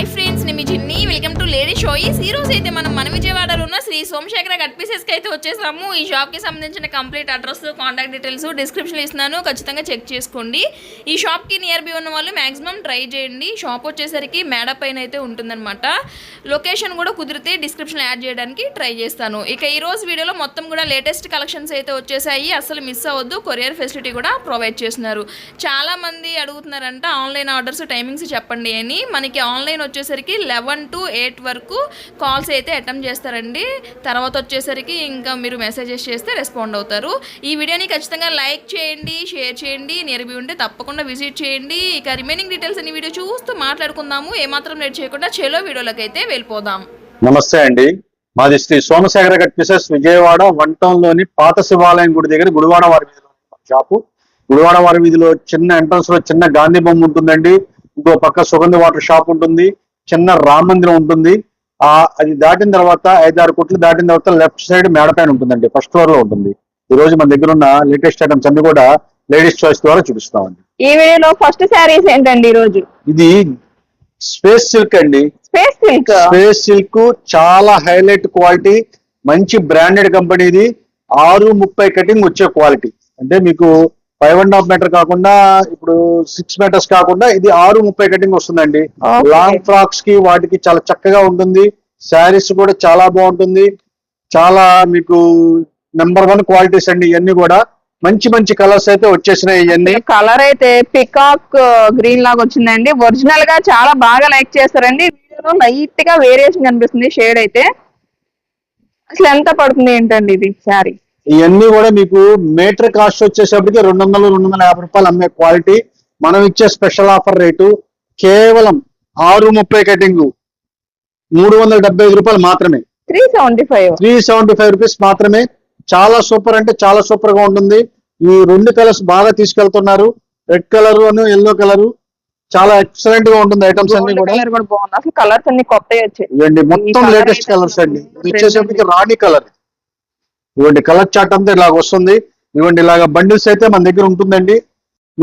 Hi friends నేను మీ Jinni welcome to lady shows ఈ రోజు అయితే మనం మన విజయవాడలో ఉన్న శ్రీ సోమశేఖర కట్ పీసెస్కి అయితే వచ్చేసాము. ఈ షాప్కి సంబంధించిన complete address contact details description ఇస్తున్నాను. ఖచ్చితంగా చెక్ చేసుకోండి. ఈ షాప్కి నియర్ బై ఉన్న వాళ్ళు మాక్సిమం ట్రై చేయండి. షాప్ వచ్చేసరికి మేడ పైన అయితే ఉంటుందన్నమాట. లొకేషన్ కూడా కుదిరితే డిస్క్రిప్షన్ యాడ్ చేయడానికి ట్రై చేస్తాను. ఇక ఈ రోజు వీడియోలో మొత్తం కూడా లేటెస్ట్ కలెక్షన్స్ అయితే వచ్చేసాయి. అసలు మిస్ అవ్వద్దు. కొరియర్ ఫెసిలిటీ కూడా ప్రొవైడ్ చేస్తున్నారు. చాలా మంది అడుగుతున్నారంట ఆన్లైన్ ఆర్డర్స్ టైమింగ్స్ చెప్పండి అని. మనకి ఆన్లైన్ వచ్చేసరికి లెవెన్ టు ఎయిట్ వరకు కాల్స్ అయితే అటెంప్ట్ చేస్తారండి. తర్వాత వచ్చేసరికి ఇంకా మీరు మెసేజెస్ చేస్తే రెస్పాండ్ అవుతారు. ఈ వీడియోని ఖచ్చితంగా లైక్ చేయండి షేర్ చేయండి. నియర్బీ ఉంటే తప్పకుండా విజిట్ చేయండి. ఇక రిమైనింగ్ డీటెయిల్స్ అన్ని వీడియో చూస్తూ మాట్లాడుకుందాము. ఏమాత్రం లేట్ చేయకుండా చెలో వీడియోలోకి అయితే వెళ్ళిపోదాం. నమస్తే అండి. మాది Shri Somasekhara cut pieces Vijayawada one టౌన్లోని పాత శివాలయం గుడి దగ్గర గుడివాడ వారి వీధిలో షాపు. గుడివాడ వారి వీధిలో చిన్న ఎంట్రన్స్లో చిన్న గాంధీ బొమ్మ ఉంటుందండి. ఇంకో పక్క సుగంధ వాటర్ షాప్ ఉంటుంది. చిన్న రామ మందిరం ఉంటుంది. ఆ అది దాటిన తర్వాత ఐదారు కొట్లు దాటిన తర్వాత లెఫ్ట్ సైడ్ మేడ పైన ఉంటుందండి. ఫస్ట్ ఫ్లోర్లో ఉంటుంది. ఈ రోజు మన దగ్గర ఉన్న లేటెస్ట్ ఐటమ్స్ అన్ని కూడా లేడీస్ చాయిస్ ద్వారా చూపిస్తామండి. ఈ వీడియోలో ఫస్ట్ శారీస్ ఏంటండి ఈ రోజు? ఇది స్పేస్ సిల్క్ అండి. Space silk? స్పేస్ సిల్క్ చాలా హైలైట్ క్వాలిటీ మంచి బ్రాండెడ్ కంపెనీది. ఆరు ముప్పై కటింగ్ వచ్చే క్వాలిటీ. అంటే మీకు ఫైవ్ అండ్ హాఫ్ మీటర్ కాకుండా ఇప్పుడు సిక్స్ మీటర్స్ కాకుండా ఇది ఆరు ముప్పై కటింగ్ వస్తుందండి. లాంగ్ ఫ్రాక్స్కి వాటికి చాలా చక్కగా ఉంటుంది. శారీస్ కూడా చాలా బాగుంటుంది. చాలా మీకు నెంబర్ వన్ క్వాలిటీస్ అండి ఇవన్నీ కూడా. మంచి మంచి కలర్స్ అయితే వచ్చేసినాయి ఇవన్నీ. కలర్ అయితే పికాక్ గ్రీన్ లాగా వచ్చిందండి. ఒరిజినల్గా చాలా బాగా లైక్ చేస్తారండి. లైట్గా వేరియేషన్ కనిపిస్తుంది షేడ్ అయితే. అసలు ఎంత పడుతుంది ఏంటండి ఇది శారీ ఇవన్నీ కూడా మీకు మీటర్ కాస్ట్ వచ్చేసప్పటికి రెండు వందలు రెండు వందల యాభై రూపాయలు అమ్మే క్వాలిటీ మనం ఇచ్చే స్పెషల్ ఆఫర్ రేటు కేవలం ఆరు ముప్పై కటింగ్ మూడు వందల డెబ్బై ఐదు రూపాయలు మాత్రమే. Three seventy five three seventy five rupees మాత్రమే. చాలా సూపర్ అంటే చాలా సూపర్గా ఉంటుంది. ఈ రెండు కలర్స్ బాగా తీసుకెళ్తున్నారు. రెడ్ కలర్ అను ఎల్లో కలర్ చాలా ఎక్సలెంట్గా ఉంటుంది ఐటమ్స్ అన్ని కూడా. అసలు కలర్స్ అన్ని ఇవ్వండి మొత్తం లేటెస్ట్ కలర్స్ అండి. వచ్చేసరికి రాణి కలర్ ఇవ్వండి కలర్ చార్ట్ అంతా ఇలాగ వస్తుంది. ఇవ్వండి ఇలాగ బండిల్స్ అయితే మన దగ్గర ఉంటుందండి.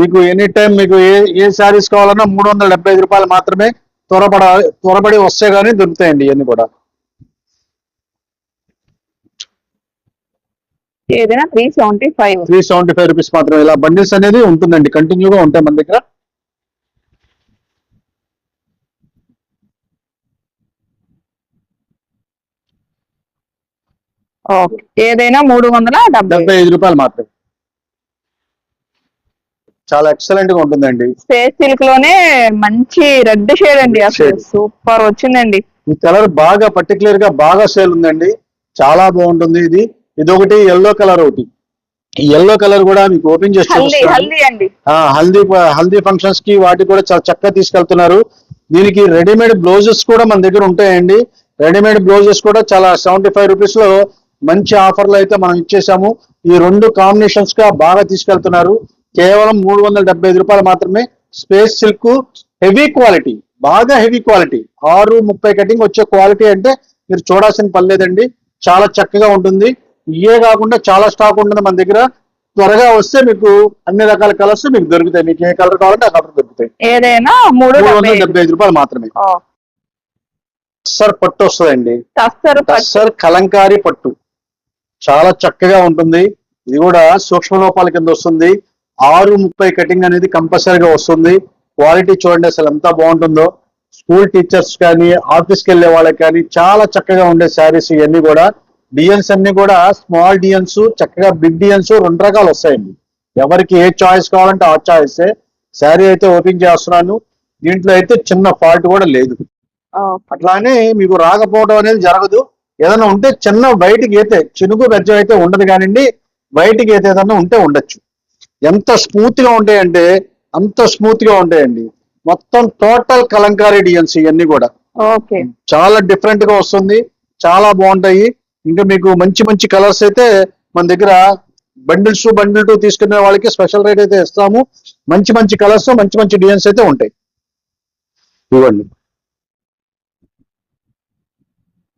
మీకు ఎనీ టైం మీకు ఏ ఏ శారీస్ కావాలన్నా మూడు వందల డెబ్బై ఐదు రూపాయలు మాత్రమే త్వరపడ త్వరపడి వస్తే గానీ దొరుకుతాయండి ఇవన్నీ కూడా. ఏదైనా three seventy five three seventy five rupees మాత్రమే. ఇలా బండిల్స్ అనేది ఉంటుందండి. కంటిన్యూగా ఉంటాయి మన దగ్గర. ఏదైనా మూడు వందల డెబ్బై ఐదు. రూపాయలు మాత్రమే. చాలా ఎక్సలెంట్గా ఉంటుందండి. స్పేస్ సిల్క్లోనే మంచి రెడ్ షేడ్ అండి అసలు. సూపర్ వచ్చిందండి. ఈ కలర్ బాగా పర్టికులర్గా బాగా సేల్ ఉందండి. చాలా బాగుంటుంది ఇది. ఇది ఒకటి ఎల్లో కలర్ ఒకటి. ఈ ఎల్లో కలర్ కూడా మీకు ఓపెన్ చేసి హల్దీ హల్దీ ఫంక్షన్స్కి వాటికి కూడా చాలా చక్కగా తీసుకెళ్తున్నారు. దీనికి రెడీమేడ్ బ్లౌజెస్ కూడా మన దగ్గర ఉంటాయండి. రెడీమేడ్ బ్లౌజెస్ కూడా చాలా సెవెంటీ ఫైవ్ రూపీస్లో మంచి ఆఫర్లు అయితే మనం ఇచ్చేసాము. ఈ రెండు కాంబినేషన్స్గా బాగా తీసుకెళ్తున్నారు. కేవలం మూడు వందల డెబ్బై ఐదు రూపాయలు మాత్రమే స్పేస్ సిల్క్ హెవీ క్వాలిటీ బాగా హెవీ క్వాలిటీ ఆరు ముప్పై కటింగ్ వచ్చే క్వాలిటీ అంటే మీరు చూడాల్సిన పని లేదండి. చాలా చక్కగా ఉంటుంది. ఇవే కాకుండా చాలా స్టాక్ ఉంటుంది మన దగ్గర. త్వరగా వస్తే మీకు అన్ని రకాల కలర్స్ మీకు దొరుకుతాయి. మీకు ఏ కలర్ కావాలంటే ఆ కలర్ దొరుకుతాయి. ఏదైనా మూడు వందల. డెబ్బై ఐదు రూపాయలు మాత్రమే. టస్సర్ పట్టు వస్తుందండి. టస్సర్ కలంకారీ పట్టు. చాలా చక్కగా ఉంటుంది. ఇది కూడా సూక్ష్మ లోపాల కింద వస్తుంది. ఆరు ముప్పై కటింగ్ అనేది కంపల్సరీగా వస్తుంది. క్వాలిటీ చూడండి అసలు ఎంత బాగుంటుందో. స్కూల్ టీచర్స్ కానీ ఆఫీస్కి వెళ్ళే వాళ్ళకి కానీ చాలా చక్కగా ఉండే శారీస్ ఇవన్నీ కూడా. డిఎన్స్ అన్ని కూడా స్మాల్ డిఎన్స్ చక్కగా బిగ్ డిఎన్స్ రెండు రకాలు వస్తాయండి. ఎవరికి ఏ చాయిస్ కావాలంటే ఆ చాయిస్. శారీ అయితే ఓపెన్ చేస్తున్నాను. దీంట్లో అయితే చిన్న ఫాల్ట్ కూడా లేదు. అట్లానే మీకు రాకపోవడం అనేది జరగదు. ఏదైనా ఉంటే చిన్న బయటికి అయితే చినుకు బెజ్జం అయితే ఉండదు కానివ్వండి బయటికి అయితే ఏదైనా ఉంటే ఉండొచ్చు. ఎంత స్మూత్గా ఉంటాయంటే అంత స్మూత్గా ఉంటాయండి. మొత్తం టోటల్ కలంకారీ డిజైన్స్ ఇవన్నీ కూడా. ఓకే. చాలా డిఫరెంట్గా వస్తుంది చాలా బాగుంటాయి. ఇంకా మీకు మంచి మంచి కలర్స్ అయితే మన దగ్గర బండిల్స్ బండిల్ టూ తీసుకునే వాళ్ళకి స్పెషల్ రేట్ అయితే ఇస్తాము. మంచి మంచి కలర్స్ మంచి మంచి డిజైన్స్ అయితే ఉంటాయి. ఇవ్వండి.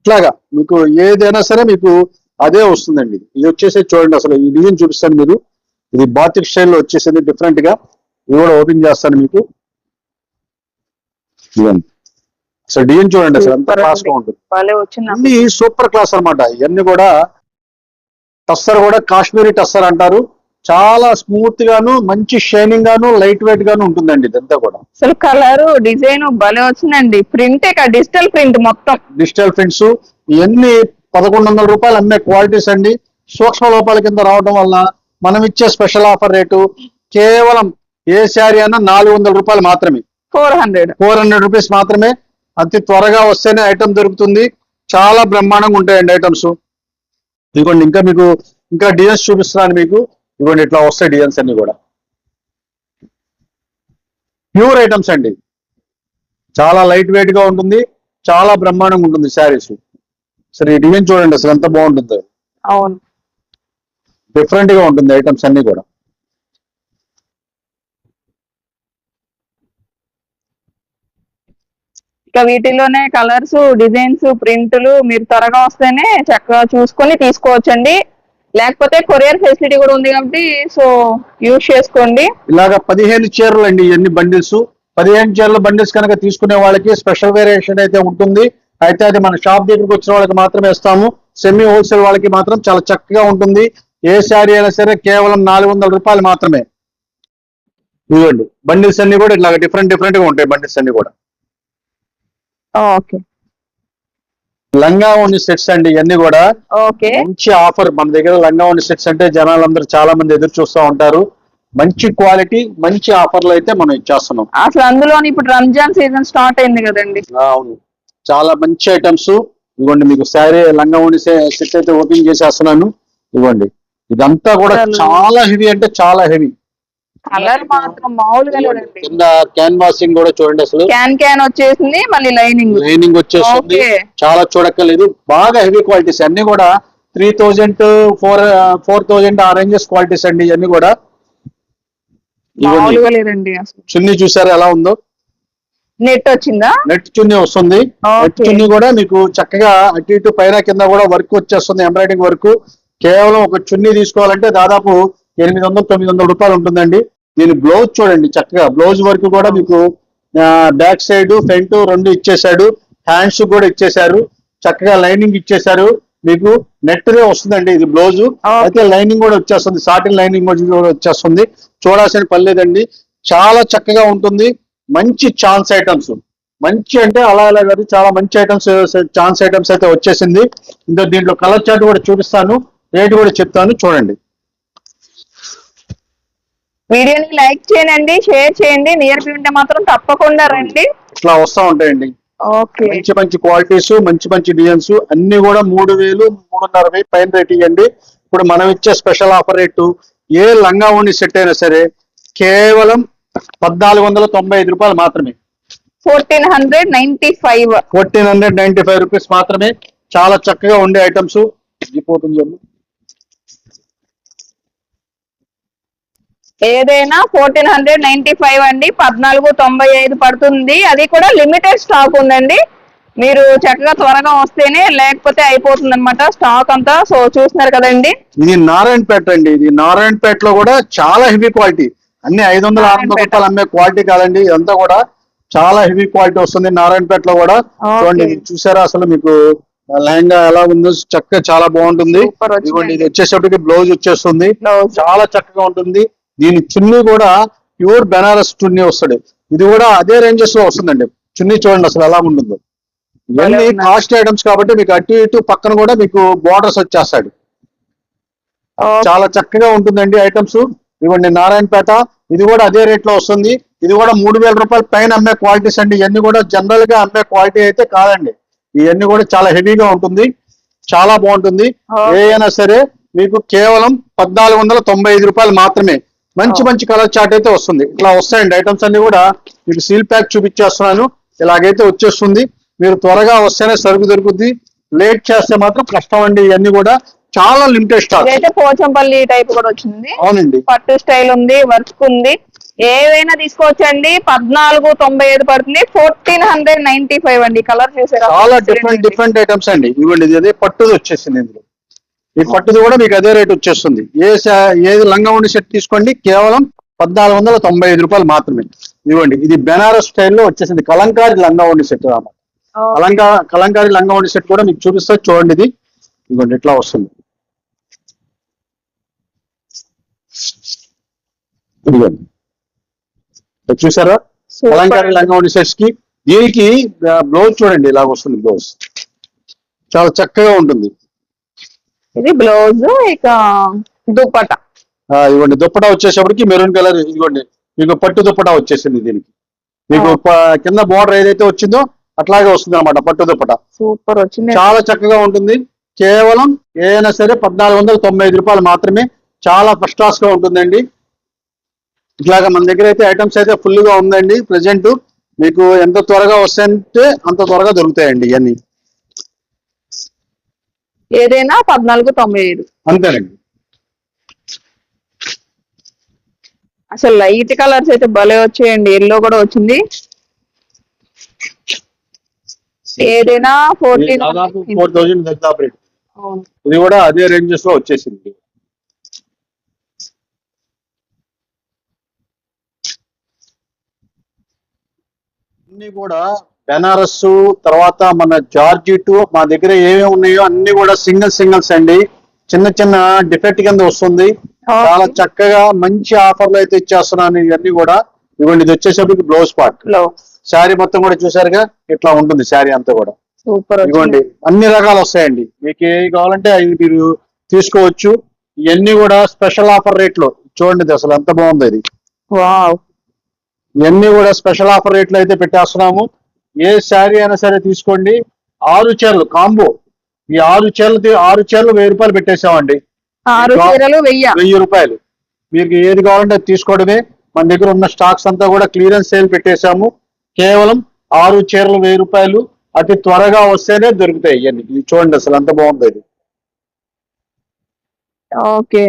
ఇట్లాగా మీకు ఏదైనా సరే మీకు అదే వస్తుందండి. ఇది ఇది వచ్చేసి చూడండి అసలు ఈ డిజైన్ చూపిస్తాను మీరు ఇది బాతిక్ స్టైల్లో వచ్చేసింది డిఫరెంట్గా. ఇది కూడా ఓపెన్ చేస్తాను మీకు. అసలు డిజైన్ చూడండి అసలు ఎంత Super క్లాస్గా. ఉంటుంది. సూపర్ క్లాస్ అన్నమాట. ఇవన్నీ కూడా టస్సర్ కూడా కాశ్మీరీ టస్సర్ అంటారు. చాలా స్మూత్ గాను మంచి షైనింగ్ గాను లైట్ వెయిట్ గాను ఉంటుందండి ఇదంతా కూడా. అసలు కలర్ డిజైన్ భలే వచ్చిందండి. ప్రింట్ డిజిటల్ ప్రింట్ మొత్తం. డిజిటల్ ప్రింట్స్ ఇవన్నీ పదకొండు వందల రూపాయలు అమ్మే క్వాలిటీస్ అండి. సూక్ష్మ లోపాల కింద రావడం వల్ల మనం ఇచ్చే స్పెషల్ ఆఫర్ రేటు కేవలం ఏ శారీ అన్నా నాలుగు వందల రూపాయలు మాత్రమే. Four hundred. Four hundred rupees మాత్రమే. అతి త్వరగా వస్తేనే ఐటమ్ దొరుకుతుంది. చాలా బ్రహ్మాండంగా ఉంటాయండి ఐటమ్స్ ఇదిగోండి ఇంకా మీకు ఇంకా డిజైన్స్ చూపిస్తున్నాను మీకు. ఇదిగోండి ఇట్లా వస్తాయి డిజైన్స్ అన్ని కూడా. ప్యూర్ ఐటమ్స్ అండి. చాలా లైట్ వెయిట్గా ఉంటుంది చాలా బ్రహ్మాండంగా ఉంటుంది శారీస్. సరే ఈ డిజైన్ చూడండి అసలు ఎంత బాగుంటుందో. అవును. డిఫరెంట్గా ఉంటుంది ఐటమ్స్ అన్ని కూడా. ఇక వీటిలోనే కలర్స్ డిజైన్స్ ప్రింట్లు మీరు త్వరగా వస్తేనే చక్కగా చూసుకొని తీసుకోవచ్చండి. లేకపోతే కొరియర్ ఫెసిలిటీ కూడా ఉంది కాబట్టి సో యూజ్ చేసుకోండి. ఇలాగ పదిహేను చీరలు అండి ఇవన్నీ బండిల్స్. పదిహేను చీరల బండిల్స్ కనుక తీసుకునే వాళ్ళకి స్పెషల్ వేరియేషన్ అయితే ఉంటుంది. అయితే అది మన షాప్ దగ్గరికి వచ్చిన వాళ్ళకి మాత్రమే ఇస్తాము. సెమీ హోల్సేల్ వాళ్ళకి మాత్రం చాలా చక్కగా ఉంటుంది. ఏ శారీ అయినా సరే కేవలం నాలుగు వందల రూపాయలు మాత్రమే. ఇవ్వండి బండిల్స్ అన్ని కూడా ఇట్లా డిఫరెంట్ డిఫరెంట్గా ఉంటాయి బండిల్స్ అన్ని కూడా. ఓకే. లంగా ఉండి సెట్స్ అండి ఇవన్నీ కూడా. మంచి ఆఫర్. మన దగ్గర లంగా ఉండి సెట్స్ అంటే జనాలందరూ చాలా మంది ఎదురు చూస్తూ ఉంటారు. మంచి క్వాలిటీ మంచి ఆఫర్లు అయితే మనం ఇచ్చేస్తున్నాం. అసలు అందులోని ఇప్పుడు రంజాన్ సీజన్ స్టార్ట్ అయింది కదండి. అవును. చాలా మంచి ఐటమ్స్. ఇవ్వండి మీకు శారీ లంగా ఉండి సెట్ అయితే ఓపెన్ చేసేస్తున్నాను. ఇవ్వండి. ఇదంతా కూడా చాలా హెవీ అంటే చాలా హెవీ. కలర్ మాత్రం మామూలుగా కింద క్యాన్వాసింగ్ కూడా చూడండి అసలు. క్యాన్ క్యాన్ వచ్చేసింది మళ్ళీ లైనింగ్ లైనింగ్ వచ్చేస్తుంది Okay. చాలా చూడక్కర్లేదు. బాగా హెవీ క్వాలిటీస్ అన్ని కూడా three thousand four four thousand ఆ రేంజెస్ క్వాలిటీస్ అండి ఇవన్నీ కూడా. లేదండి చున్నీ చూసారా ఎలా ఉందో? నెట్ వచ్చిందా? నెట్ చున్నీ వస్తుంది. నెట్ చున్నీ కూడా మీకు చక్కగా అటు ఇటు పైన కింద కూడా వర్క్ వచ్చేస్తుంది ఎంబ్రాయిడింగ్ వర్క్ కేవలం ఒక చున్నీ తీసుకోవాలంటే దాదాపు ఎనిమిది వందలు తొమ్మిది వందల రూపాయలు ఉంటుందండి. దీని బ్లౌజ్ చూడండి చక్కగా. బ్లౌజ్ వర్క్ కూడా మీకు బ్యాక్ సైడ్ ఫ్రంట్ రెండు ఇచ్చేసాడు హ్యాండ్స్ కూడా ఇచ్చేశారు. చక్కగా లైనింగ్ ఇచ్చేశారు. మీకు నెట్ దే వస్తుందండి ఇది బ్లౌజ్. అయితే లైనింగ్ కూడా వచ్చేస్తుంది. సాటిన్ లైనింగ్ కూడా వచ్చేస్తుంది. చూడాల్సిన పని లేదండి. చాలా చక్కగా ఉంటుంది. మంచి ఛాన్స్ ఐటమ్స్. మంచి అంటే అలా అలా కాదు. చాలా మంచి ఐటమ్స్ ఛాన్స్ ఐటమ్స్ అయితే వచ్చేసింది. ఇంకా దీంట్లో కలర్ చార్ట్ కూడా చూపిస్తాను. రేట్ కూడా చెప్తాను. చూడండి. వీడియోని లైక్ చేయండి షేర్ చేయండి. నియర్ బై ఉంటే మాత్రం తప్పకుండా రండి. ఇట్లా వస్తూ ఉంటాయండి. ఓకే. మంచి మంచి క్వాలిటీస్ మంచి మంచి డిజైన్స్ అన్ని కూడా మూడు వేలు మూడున్నర వేలు పైన రేట్ ఇవ్వండి ఇప్పుడు మనం ఇచ్చే స్పెషల్ ఆఫర్ రేటు ఏ లంగా ఉండి సెట్ అయినా సరే కేవలం పద్నాలుగు వందల తొంభై ఐదు రూపాయలు మాత్రమే. Fourteen hundred ninety five. Fourteen hundred ninety five rupees మాత్రమే. చాలా చక్కగా ఉండే ఐటమ్స్ పోతుంది ఏదైనా ఫోర్టీన్ హండ్రెడ్ నైన్టీ ఫైవ్ అండి. పద్నాలుగు తొంభై ఐదు పడుతుంది. అది కూడా లిమిటెడ్ స్టాక్ ఉందండి. మీరు చక్కగా త్వరగా వస్తేనే లేకపోతే అయిపోతుంది అనమాట స్టాక్ అంతా. సో చూస్తున్నారు కదండి. ఇది నారాయణపేట అండి. ఇది నారాయణపేటలో కూడా చాలా హెవీ క్వాలిటీ అన్ని ఐదు వందల ఆరు వందల నారాయణపేట. రూపాయలు అమ్మే క్వాలిటీ కాదండి. ఇదంతా కూడా చాలా హెవీ క్వాలిటీ వస్తుంది నారాయణపేటలో కూడా. Okay. చూడండి ఇది చూసారా అసలు మీకు? లెహంగా ఎలా ఉందో చక్కగా చాలా బాగుంటుంది. ఇదిగోండి ఇది వచ్చేసరికి బ్లౌజ్ వచ్చేస్తుంది. చాలా చక్కగా ఉంటుంది. దీని చున్నీ కూడా ప్యూర్ బెనారస్ చున్నీ వస్తుంది. ఇది కూడా అదే రేంజెస్లో వస్తుందండి. చున్నీ చూడండి అసలు ఎలా ఉంటుందో. ఇవన్నీ. కాస్ట్ ఐటమ్స్ కాబట్టి మీకు అటు ఇటు పక్కన కూడా మీకు బోర్డర్స్ వచ్చేస్తాడు చాలా చక్కగా ఉంటుందండి ఐటమ్స్ ఇవ్వండి నారాయణపేట ఇది కూడా అదే రేట్లో వస్తుంది. ఇది కూడా మూడు వేల రూపాయల పైన అమ్మే క్వాలిటీస్ అండి. ఇవన్నీ కూడా జనరల్గా అమ్మే క్వాలిటీ అయితే కాదండి. ఇవన్నీ కూడా చాలా హెవీగా ఉంటుంది. చాలా బాగుంటుంది. Okay. ఏ అయినా సరే మీకు కేవలం పద్నాలుగు వందల తొంభై ఐదు రూపాయలు మాత్రమే. మంచి మంచి కలర్ చార్ట్ అయితే వస్తుంది. ఇట్లా వస్తాయండి ఐటమ్స్ అన్ని కూడా. మీకు సీల్ ప్యాక్ చూపించేస్తున్నాను. ఇలాగైతే వచ్చేస్తుంది. మీరు త్వరగా వస్తేనే సరుకు దొరుకుద్ది. లేట్ చేస్తే మాత్రం కష్టం అండి ఇవన్నీ కూడా. చాలా లిమిటెడ్ స్టాక్ ఇదైతే పోచంపల్లి టైప్ కూడా వచ్చింది. అవునండి. పట్టు స్టైల్ ఉంది వర్క్ ఉంది. ఏవైనా తీసుకోవచ్చండి. పద్నాలుగు తొంభై ఐదు పడుతుంది. ఫోర్టీన్ హండ్రెడ్ నైన్టీ ఫైవ్ అండి కలర్ చూసారా చాలా డిఫరెంట్ డిఫరెంట్ ఐటమ్స్ అండి. ఇవ్వండి ఇది అదే పట్టుది వచ్చేసింది ఇందులో. ఈ పట్టుది కూడా మీకు అదే రేట్ వచ్చేస్తుంది. ఏ ఏది లంగా ఉండి సెట్ తీసుకోండి కేవలం పద్నాలుగు వందల తొంభై ఐదు రూపాయలు మాత్రమే. ఇవ్వండి ఇది బెనారస్ స్టైల్లో వచ్చేసింది. కలంకారీ లంగా ఉండి సెట్ అన్నమాట కలంకార కలంకారీ లంగా ఉండి సెట్ కూడా మీకు చూపిస్తా చూడండి ఇది. ఇదిగోండి ఇట్లా వస్తుంది. ఇదిగోండి. ఇది చూసారా. కలంకారీ లంగా ఉండి సెట్స్కి దీనికి బ్లౌజ్ చూడండి ఇలా వస్తుంది బ్లౌజ్. చాలా చక్కగా ఉంటుంది. ఇది బ్లౌజ్ ఇక దుపట్టా ఆ, ఇదిగోండి దుప్పటా వచ్చేసప్పటికి మెరూన్ కలర్ ఇదిగోండి. మీకు పట్టు దుప్పటా వచ్చేసింది దీనికి. మీకు కింద బోర్డర్ ఏదైతే వచ్చిందో అట్లాగే వస్తుంది అనమాట పట్టు దుప్పటా. సూపర్ వచ్చింది. చాలా చక్కగా ఉంటుంది. కేవలం ఏదైనా సరే పద్నాలుగు వందల తొంభై ఐదు రూపాయలు మాత్రమే చాలా ఫస్ట్ క్లాస్గా ఉంటుందండి. ఇట్లాగా మన దగ్గర అయితే ఐటమ్స్ అయితే ఫుల్గా ఉందండి. ప్రెసెంట్ మీకు ఎంత త్వరగా వస్తాయంటే అంత త్వరగా దొరుకుతాయండి ఇవన్నీ. ఏదైనా పద్నాలుగు తొంభై ఐదు. అంతేనండి. అసలు లైట్ కలర్స్ అయితే భలే వచ్చాయండి. ఎల్లో కూడా వచ్చింది. ఏదైనా ఫోర్టీన్ ఫోర్ ఇది కూడా అదే రేంజెస్లో వచ్చేసింది. అన్ని కూడా బెనారస్ తర్వాత మన జార్జిట్ మా దగ్గర ఏమేమి ఉన్నాయో అన్ని కూడా సింగిల్ సింగిల్స్ అండి. చిన్న చిన్న డిఫెక్ట్ కింద వస్తుంది. చాలా చక్కగా మంచి ఆఫర్లు అయితే ఇచ్చేస్తున్నాను ఇవన్నీ కూడా. ఇవ్వండి ఇది వచ్చేసరికి బ్లౌజ్ పార్ట్. లో శారీ మొత్తం కూడా చూసారుగా? ఇట్లా ఉంటుంది శారీ అంతా కూడా. సూపర్ వచ్చింది. అన్ని రకాలు వస్తాయండి. మీకు ఏ కావాలంటే అవి మీరు తీసుకోవచ్చు. ఇవన్నీ కూడా స్పెషల్ ఆఫర్ రేట్లో. చూడండి ఇది అసలు ఎంత బాగుంది ఇది. వావ్. ఇవన్నీ కూడా స్పెషల్ ఆఫర్ రేట్లు అయితే పెట్టేస్తున్నాము. ఏ శారీ అయినా సరే తీసుకోండి. ఆరు చీరలు కాంబో. ఈ ఆరు చీరలు ఆరు చీరలు వెయ్యి రూపాయలు పెట్టేసామండి ఆరు చీరలు వెయ్యి రూపాయలు. మీకు ఏది కావాలంటే అది తీసుకోవడమే. మన దగ్గర ఉన్న స్టాక్స్ అంతా కూడా క్లియరెన్స్ సేల్ పెట్టేశాము. కేవలం ఆరు చీరలు వెయ్యి రూపాయలు. అతి త్వరగా వస్తేనే దొరుకుతాయి ఇవన్నీ. ఇది చూడండి అసలు ఎంత బాగుంది ఇది. ఓకే.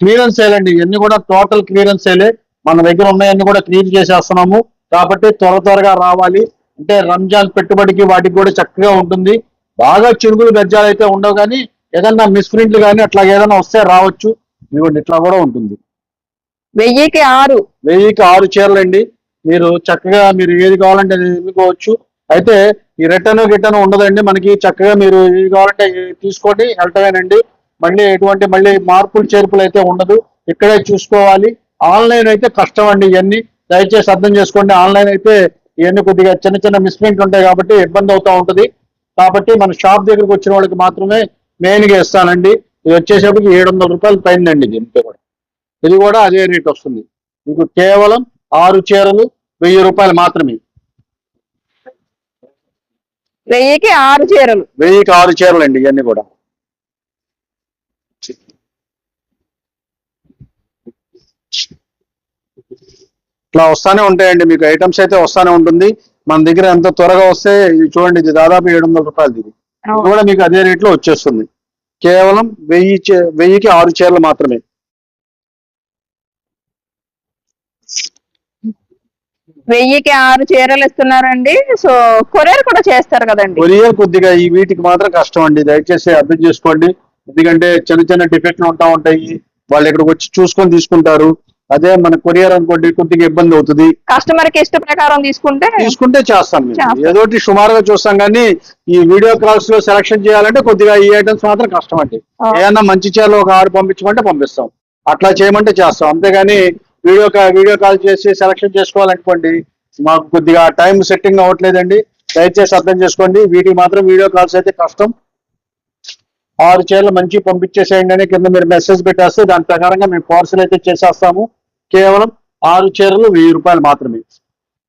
క్లియరెన్స్ సేల్ అండి. ఇవన్నీ కూడా టోటల్ క్లియరెన్స్ సేలే. మన దగ్గర ఉన్నాయన్నీ కూడా క్లియర్ చేసేస్తున్నాము. కాబట్టి త్వర త్వరగా రావాలి. అంటే రంజాన్ పెట్టుబడికి వాటికి కూడా చక్కగా ఉంటుంది. బాగా చిరుగులు గజ్జాలు అయితే ఉండవు కానీ ఏదన్నా మిస్ప్రింట్లు కానీ అట్లా ఏదైనా వస్తే రావచ్చు. ఇదిగోండి ఇట్లా కూడా ఉంటుంది. వెయ్యికి ఆరు. వెయ్యికి ఆరు చీరలు అండి మీరు చక్కగా మీరు ఏది కావాలంటే అది ఎన్నుకోవచ్చు అయితే ఈ రిటర్న్ గిటర్న్ ఉండదండి. మనకి చక్కగా మీరు ఏది కావాలంటే తీసుకోండి. వెళ్ళటమేనండి మళ్ళీ ఎటువంటి మళ్ళీ మార్పులు చేర్పులు అయితే ఉండదు. ఇక్కడే చూసుకోవాలి. ఆన్లైన్ అయితే కష్టం అండి ఇవన్నీ. దయచేసి అర్థం చేసుకోండి. ఆన్లైన్ అయితే ఇవన్నీ కొద్దిగా చిన్న చిన్న మిస్ప్రింట్ ఉంటాయి కాబట్టి ఇబ్బంది అవుతూ ఉంటుంది. కాబట్టి మన షాప్ దగ్గరకు వచ్చిన వాళ్ళకి మాత్రమే మెయిన్గా ఇస్తానండి. ఇది వచ్చేసరికి ఏడు వందల రూపాయలు పైన అండి దీంతో కూడా. ఇది కూడా అదే రేట్ వస్తుంది. మీకు కేవలం ఆరు చీరలు వెయ్యి రూపాయలు మాత్రమే. వెయ్యికి ఆరు చీరలు. వెయ్యికి ఆరు చీరలు అండి ఇవన్నీ కూడా. ఇట్లా వస్తానే ఉంటాయండి మీకు ఐటమ్స్ అయితే వస్తానే ఉంటుంది. మన దగ్గర ఎంత త్వరగా వస్తే ఇది చూడండి ఇది దాదాపు ఏడు వందల రూపాయలు ఇది. కూడా మీకు అదే రేట్లో వచ్చేస్తుంది. కేవలం వెయ్యి వెయ్యికి ఆరు చీరలు మాత్రమే. వెయ్యికి ఆరు చీరలు ఇస్తున్నారండి. సో కొరియర్ కూడా చేస్తారు కదండి. కొరియర్ కొద్దిగా ఈ వీటికి మాత్రం కష్టం అండి. దయచేసి అర్థం చేసుకోండి. ఎందుకంటే చిన్న చిన్న డిఫెక్ట్లు ఉంటా ఉంటాయి. వాళ్ళు ఇక్కడికి వచ్చి చూసుకొని తీసుకుంటారు. అదే మన కొరియర్ అనుకోండి కొద్దిగా ఇబ్బంది అవుతుంది. కస్టమర్కి ఇష్ట ప్రకారం తీసుకుంటే తీసుకుంటే చేస్తాం మేము. చేస్తాం. ఏదోటి సుమారుగా చూస్తాం కానీ ఈ వీడియో కాల్స్లో సెలక్షన్ చేయాలంటే కొద్దిగా ఈ ఐటమ్స్ మాత్రం కష్టం అండి. ఏదన్నా మంచి చీరలు ఒక ఆరు పంపించమంటే పంపిస్తాం. అట్లా చేయమంటే చేస్తాం. అంతేగాని వీడియో వీడియో కాల్ చేసి సెలక్షన్ చేసుకోవాలనుకోండి మాకు కొద్దిగా టైం సెట్టింగ్ అవ్వట్లేదండి. దయచేసి అర్థం చేసుకోండి. వీటికి మాత్రం వీడియో కాల్స్ అయితే కష్టం. ఆరు చీరలు మంచి పంపించేసేయండి అని కింద మీరు మెసేజ్ పెట్టేస్తే దాని ప్రకారంగా మేము పార్సల్ అయితే చేసేస్తాము. కేవలం ఆరు చీరలు వెయ్యి రూపాయలు మాత్రమే.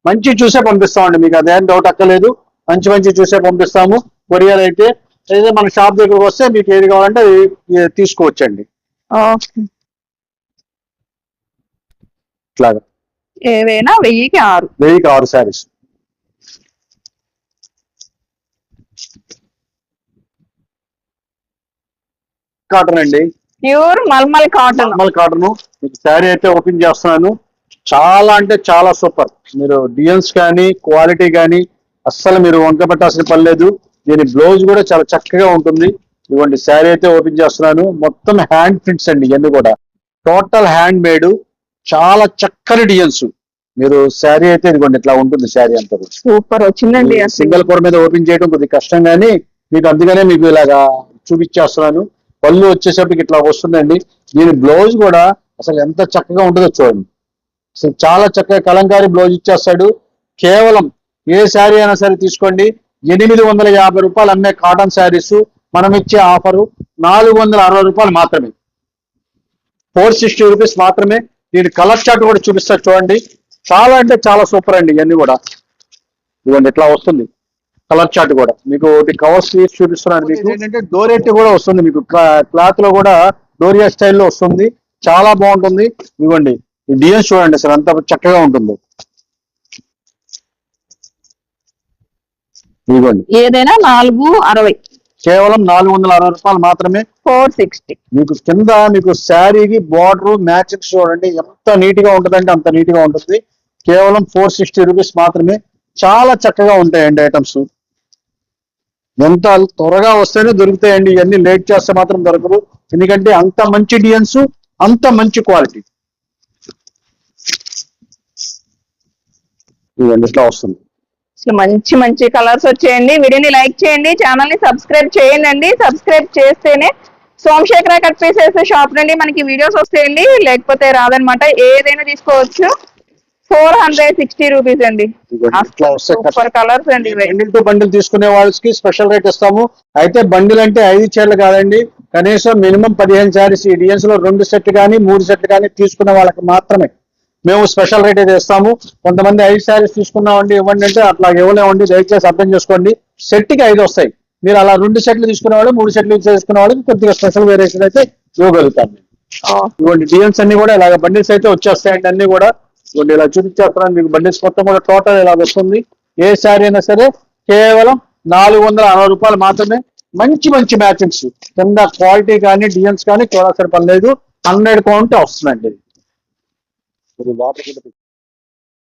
మంచి చూసే పంపిస్తామండి మీకు అదేం డౌట్ అక్కలేదు మంచి మంచి చూసే పంపిస్తాము. కొరియర్ అయితే అయితే మన షాప్ దగ్గరకు వస్తే మీకు ఏది కావాలంటే అది తీసుకోవచ్చండి. ఇట్లాగా. ఏవైనా వెయ్యికి ఆరు. వెయ్యికి ఆరు శారీస్. కాటన్ అండి. Pure mulmul cotton. Normal cotton. మీకు శారీ అయితే ఓపెన్ చేస్తున్నాను. చాలా అంటే చాలా సూపర్. మీరు డిజైన్స్ కానీ క్వాలిటీ కానీ అస్సలు మీరు వంక పెట్టాల్సిన పని లేదు. దీని బ్లౌజ్ కూడా చాలా చక్కగా ఉంటుంది. ఇవ్వండి శారీ అయితే ఓపెన్ చేస్తున్నాను. మొత్తం హ్యాండ్ ప్రింట్స్ అండి ఇవన్నీ కూడా. టోటల్ హ్యాండ్ మేడ్ చాలా చక్కని డిజైన్స్. మీరు శారీ అయితే ఇదిగోండి ఇట్లా ఉంటుంది శారీ అంతా. సూపర్ వచ్చిందండి సింగిల్ కూర మీద ఓపెన్ చేయడం కొద్దిగా కష్టం కానీ మీకు అందుకనే మీకు ఇలాగా చూపించేస్తున్నాను. పళ్ళు వచ్చేసరికి ఇట్లా వస్తుందండి. దీని బ్లౌజ్ కూడా అసలు ఎంత చక్కగా ఉంటుందో చూడండి. అసలు చాలా చక్కగా కలంకారీ బ్లౌజ్ ఇచ్చేస్తాడు. కేవలం ఏ శారీ అయినా సరే తీసుకోండి. ఎనిమిది వందల యాభై రూపాయలు అమ్మే కాటన్ శారీస్ మనం ఇచ్చే ఆఫరు నాలుగు వందల అరవై రూపాయలు మాత్రమే. ఫోర్ సిక్స్టీ రూపీస్ మాత్రమే. దీని కలర్ చార్ట్ కూడా చూపిస్తా చూడండి. చాలా అంటే చాలా సూపర్ అండి ఇవన్నీ కూడా. ఇదిగోండి ఇట్లా వస్తుంది. కలర్ చార్ట్ కూడా. మీకు ఒకటి కవర్స్ తీసి చూపిస్తున్నాను మీకు. ఏంటంటే డోరెట్ కూడా వస్తుంది మీకు. క్లాత్లో కూడా డోరియా స్టైల్లో వస్తుంది. చాలా బాగుంటుంది. ఇదిగోండి ఈ డిజైన్స్ చూడండి అసలు అంత చక్కగా ఉంటుంది. ఇదిగోండి ఏదైనా నాలుగు అరవై. కేవలం నాలుగు వందల అరవై రూపాయలు మాత్రమే. Four sixty. మీకు కింద మీకు శారీకి బార్డర్ మ్యాచింగ్ చూడండి ఎంత నీట్గా ఉంటుందంటే అంత నీట్గా ఉంటుంది. కేవలం ఫోర్ సిక్స్టీ రూపీస్ మాత్రమే. చాలా చక్కగా ఉంటాయండి ఐటమ్స్. ఎంత త్వరగా వస్తేనే దొరుకుతాయండి. ఇవన్నీ లేట్ చేస్తే మాత్రం దొరకవు. ఎందుకంటే అంత మంచి డిజైన్స్ అంత మంచి క్వాలిటీ. ఇట్లా వస్తుంది. మంచి మంచి కలర్స్ వచ్చేయండి. వీడియోని లైక్ చేయండి. ఛానల్ని సబ్స్క్రైబ్ చేయండి సబ్స్క్రైబ్ చేస్తేనే సోమశేఖర కట్ పీసెస్ షాప్ నుండి మనకి వీడియోస్ వస్తాయండి. లేకపోతే రాదనమాట. ఏదైనా తీసుకోవచ్చు. ఫోర్ హండ్రెడ్ సిక్స్టీ రూపీస్ అండి. సూపర్ కలర్స్ అండి బండిల్ టు బండిల్ తీసుకునే వాళ్ళకి స్పెషల్ రేట్ ఇస్తాము. అయితే బండిల్ అంటే ఐదు చీరలు కాదండి. కనీసం మినిమం పదిహేను శారీస్ ఈ లో రెండు సెట్లు కానీ మూడు సెట్లు కానీ తీసుకునే వాళ్ళకి మాత్రమే. మేము స్పెషల్ రేట్ అయితే ఇస్తాము. కొంతమంది ఐదు శారీస్ తీసుకున్నామండి ఇవ్వండి అంటే అట్లా ఇవ్వలేమండి. దయచేసి అర్థం చేసుకోండి. సెట్కి ఐదు వస్తాయి. మీరు అలా రెండు సెట్లు తీసుకునే వాళ్ళు మూడు సెట్లు తీసుకునే వాళ్ళకి కొద్దిగా స్పెషల్ వేరియేషన్ అయితే ఇవ్వగలుగుతాం. ఇవ్వండి డిజైన్స్ అన్ని కూడా ఇలాగ బండిల్స్ అయితే వచ్చేస్తాయండి అన్ని కూడా. ఇవ్వండి ఇలా చూపించేస్తున్నాను. మీకు బండిల్స్ మొత్తం కూడా టోటల్ ఇలా వస్తుంది. ఏ శారీ అయినా సరే కేవలం నాలుగు వందల అరవై రూపాయలు మాత్రమే మంచి మంచి మ్యాచింగ్స్. కింద క్వాలిటీ కానీ డిజైన్స్ కానీ చూడాల్సిన పని లేదు. హండ్రెడ్ కౌంట్ వస్తుందండి ఇది. వాటర్